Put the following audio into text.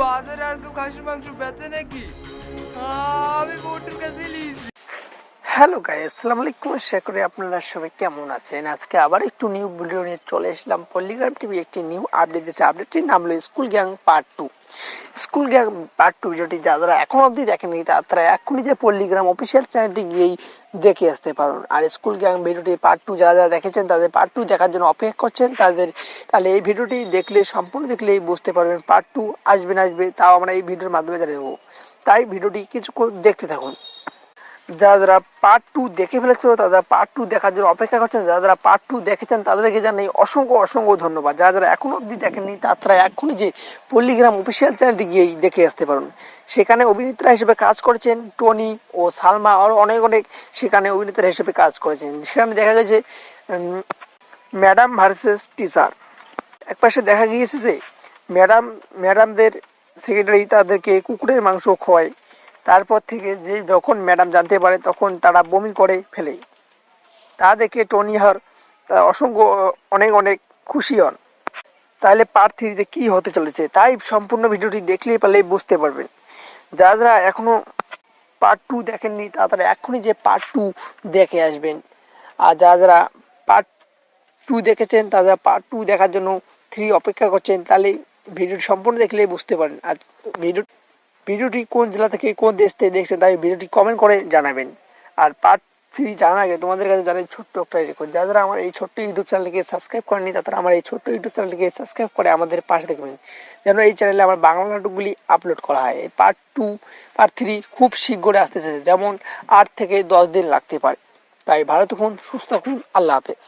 বাজারে আর কেউ খাসির মাংস বেচে নাকি আমি বউটির কাছে নিয়েছি হ্যালো গাই আসসালামু আলাইকুম আশা করি আপনারা সবাই কেমন আছেন? আজকে আবার একটু নিউ ভিডিও নিয়ে চলে এসলাম। পল্লিগ্রাম টিভি একটি নিউ আপডেট দিয়েছে আপডেটটির নাম হলো school gang part two school gang part two ভিডিওটি যারা এখন অবধি দেখেনি তারা এখনই যে পল্লিগ্রাম অফিসিয়াল চ্যানেলটি গিয়েই দেখে আসতে পারুন। আর স্কুল গ্যাং ভিডিওটি পার্ট টু যারা যারা দেখেছেন, তাদের পার্ট টু দেখার জন্য অপেক্ষা করছেন। তাদের, তাহলে এই ভিডিওটি দেখলে, সম্পূর্ণ দেখলেই বুঝতে পারবেন পার্ট টু আসবে না আসবে, তাও আমরা এই ভিডিওর মাধ্যমে জানিয়ে দেবো। তাই ভিডিওটি কিছুক্ষণ দেখতে থাকুন। যারা যারা পার্ট টু দেখে ফেলেছো, তারা পার্ট টু দেখার জন্য অপেক্ষা করছেন, যারা যারা পার্ট টু দেখেছেন তাদেরকে জানাই অসংখ্য অসংখ্য ধন্যবাদ। যারা যারা এখনও অবধি দেখেননি তারা এখনই যে পল্লিগ্রাম অফিসিয়াল চ্যানেলটি গিয়েই দেখে আসতে পারুন। সেখানে অভিনেত্রা হিসেবে কাজ করেছেন টনি ও সালমা আরও অনেক অনেক সেখানে অভিনেত্রা হিসেবে কাজ করেছেন। সেখানে দেখা গেছে ম্যাডাম ভার্সেস টিচার একপাশে দেখা গিয়েছে যে ম্যাডাম ম্যাডামদের সেক্রেটারি তাদেরকে কুকুরের মাংস খোয়ায়। তারপর থেকে যে যখন ম্যাডাম জানতে পারে, তখন তারা বমি করে ফেলে। তা দেখে টনি হার তা অসংখ্য, অনেক অনেক খুশি হন। তাহলে পার্ট থ্রিতে কী হতে চলেছে, তাই সম্পূর্ণ ভিডিওটি দেখলেই পারলেই বুঝতে পারবেন। যারা যারা এখনও পার্ট টু দেখেননি তারা এখনই যে পার্ট টু দেখে আসবেন। আর যারা যারা পার্ট টু দেখেছেন তারা পার্ট টু দেখার জন্য থ্রি অপেক্ষা করছেন, তাহলে ভিডিওটি সম্পূর্ণ দেখলেই বুঝতে পারেন আর ভিডিও ভিডিওটি কোন জেলা থেকে কোন দেশ থেকে দেখছেন তাই ভিডিওটি কমেন্ট করে জানাবেন। আর পার্ট থ্রি জানার আগে তোমাদের কাছে জানাই ছোট্ট একটা রেকর্ড যারা আমার এই ছোট্ট ইউটিউব চ্যানেলকে সাবস্ক্রাইব করেনি তারা আমার এই ছোট্ট ইউটিউব চ্যানেলকে সাবস্ক্রাইব করে আমাদের পাশে দেখবেন। যেন এই চ্যানেলে আমার বাংলা নাটকগুলি আপলোড করা হয়। এই পার্ট টু পার্ট থ্রি খুব শীঘ্রই আসতেছে যেমন আট থেকে দশ দিন লাগতে পারে। তাই ভালো থাকুন, সুস্থ থাকুন। আল্লাহ হাফেজ।